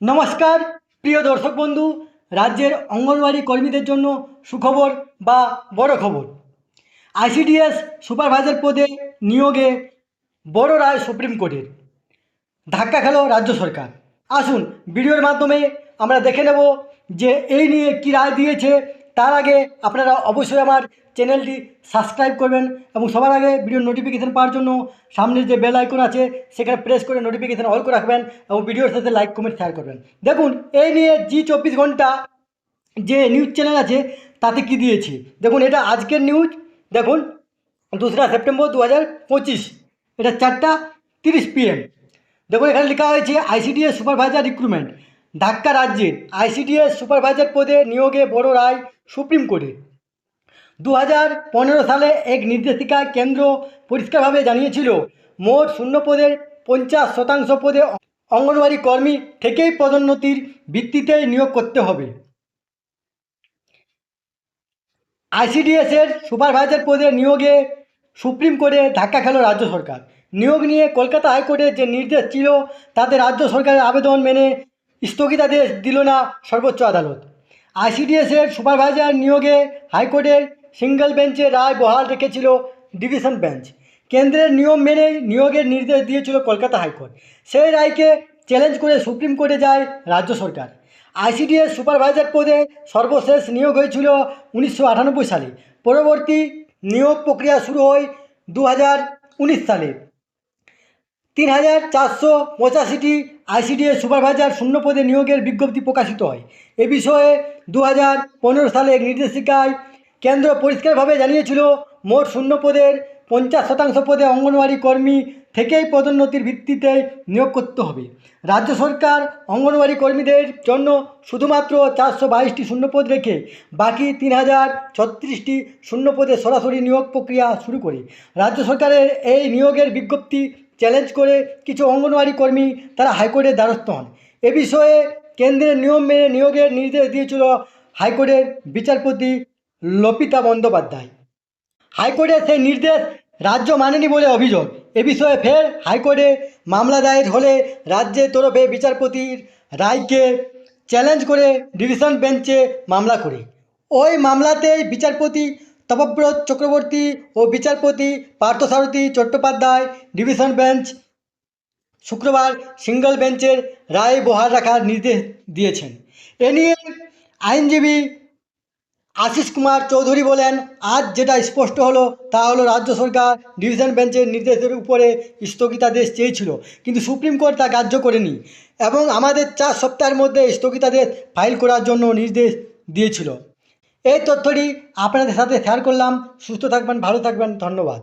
নমস্কার, প্রিয় দর্শক বন্ধু, রাজ্যের অঙ্গনওয়াড়ি কর্মীদের জন্য সুখবর বা বড় খবর। আইসিডিএস সুপারভাইজার পদে নিয়োগে বড় রায় সুপ্রিম কোর্টের। ধাক্কা খেল রাজ্য সরকার। আসুন, ভিডিওর মাধ্যমে আমরা দেখে নেব যে এই নিয়ে কী রায় দিয়েছে, তার আগে আপনারা অবশ্যই আমার চ্যানেলটি সাবস্ক্রাইব করবেন এবং সবার আগে ভিডিও নোটিফিকেশান পাওয়ার জন্য সামনের যে বেল আইকন আছে, সেখানে প্রেস করে নোটিফিকেশান অল করে রাখবেন এবং ভিডিওর সাথে লাইক কমেন্ট শেয়ার করবেন। দেখুন, এই নিয়ে জি চব্বিশ ঘণ্টা যে নিউজ চ্যানেল আছে, তাতে কি দিয়েছে? দেখুন, এটা আজকের নিউজ দেখুন, দোসরা সেপ্টেম্বর দু হাজার পঁচিশ, এটা চারটা তিরিশ পিএম দেখুন, এখানে লেখা হয়েছে আইসিডিএস সুপারভাইজার রিক্রুটমেন্ট ধাক্কা রাজ্যের আইসিডিএস সুপারভাইজার পদে নিয়োগে বড় রায় সুপ্রিম কোর্টে। দু হাজার পনেরো সালে এক নির্দেশিকা কেন্দ্র পরিষ্কারভাবে জানিয়েছিল, মোট শূন্য পদের পঞ্চাশ শতাংশ পদে অঙ্গনওয়াড়ি কর্মী থেকেই পদোন্নতির ভিত্তিতে নিয়োগ করতে হবে। আইসিডিএসের সুপারভাইজার পদে নিয়োগে সুপ্রিম কোর্টে ধাক্কা খেল রাজ্য সরকার। নিয়োগ নিয়ে কলকাতা হাইকোর্টের যে নির্দেশ ছিল, তাতে রাজ্য সরকারের আবেদন মেনে স্থগিতাদেশ দিল না সর্বোচ্চ আদালত। আইসিডিএসের সুপারভাইজার নিয়োগে হাইকোর্টের সিঙ্গেল বেঞ্চে রায় বহাল রেখেছিল ডিভিশন বেঞ্চ। কেন্দ্রের নিয়ম মেনে নিয়োগের নির্দেশ দিয়েছিল কলকাতা হাইকোর্ট। সেই রায়কে চ্যালেঞ্জ করে সুপ্রিম কোর্টে যায় রাজ্য সরকার। আইসিডিএস সুপারভাইজার পদে সর্বশেষ নিয়োগ হয়েছিল উনিশশো আটানব্বই সালে। পরবর্তী নিয়োগ প্রক্রিয়া শুরু হয় দু হাজার উনিশ সালে। তিন হাজার চারশো পঁচাশিটি আইসিডিএস সুপারভাইজার শূন্য পদে নিয়োগের বিজ্ঞপ্তি প্রকাশিত হয়। এ বিষয়ে দু হাজার পনেরো সালে এক নির্দেশিকায় কেন্দ্র পরিষ্কারভাবে জানিয়েছিল, মোট শূন্য পদের পঞ্চাশ শতাংশ পদে অঙ্গনওয়াড়ি কর্মী থেকেই পদোন্নতির ভিত্তিতে নিয়োগ করতে হবে। রাজ্য সরকার অঙ্গনওয়াড়ি কর্মীদের জন্য শুধুমাত্র চারশো বাইশটি শূন্যপদ রেখে বাকি তিন হাজার ছত্রিশটি শূন্যপদে সরাসরি নিয়োগ প্রক্রিয়া শুরু করে। রাজ্য সরকারের এই নিয়োগের বিজ্ঞপ্তি চ্যালেঞ্জ করে কিছু অঙ্গনওয়াড়ি কর্মী তারা হাইকোর্টের দ্বারস্থ হন। এ বিষয়ে কেন্দ্রের নিয়ম মেনে নিয়োগের নির্দেশ দিয়েছিল হাইকোর্টের বিচারপতি লপিতা বন্দ্যোপাধ্যায়। হাইকোর্টের সেই নির্দেশ রাজ্য মানেনি বলে অভিযোগ। এ বিষয়ে ফের হাইকোর্টে মামলা দায়ের হলে রাজ্যের তরফে বিচারপতির রায়কে চ্যালেঞ্জ করে ডিভিশন বেঞ্চে মামলা করে। ওই মামলাতেই বিচারপতি তপব্রত চক্রবর্তী ও বিচারপতি পার্থসারথী চট্টোপাধ্যায় ডিভিশন বেঞ্চ শুক্রবার সিঙ্গল বেঞ্চের রায় বহাল রাখার নির্দেশ দিয়েছেন। এ নিয়ে আইনজীবী আশিস কুমার চৌধুরী বলেন, আজ যেটা স্পষ্ট হলো, তা হলো রাজ্য সরকার ডিভিশন বেঞ্চের নির্দেশের উপরে স্থগিতাদেশ চেয়েছিল, কিন্তু সুপ্রিম কোর্ট তা গ্রাহ্য করেনি এবং আমাদের চার সপ্তাহের মধ্যে স্থগিতাদেশ ফাইল করার জন্য নির্দেশ দিয়েছিল। এই তথ্যটি আপনাদের সাথে শেয়ার করলাম। সুস্থ থাকবেন, ভালো থাকবেন, ধন্যবাদ।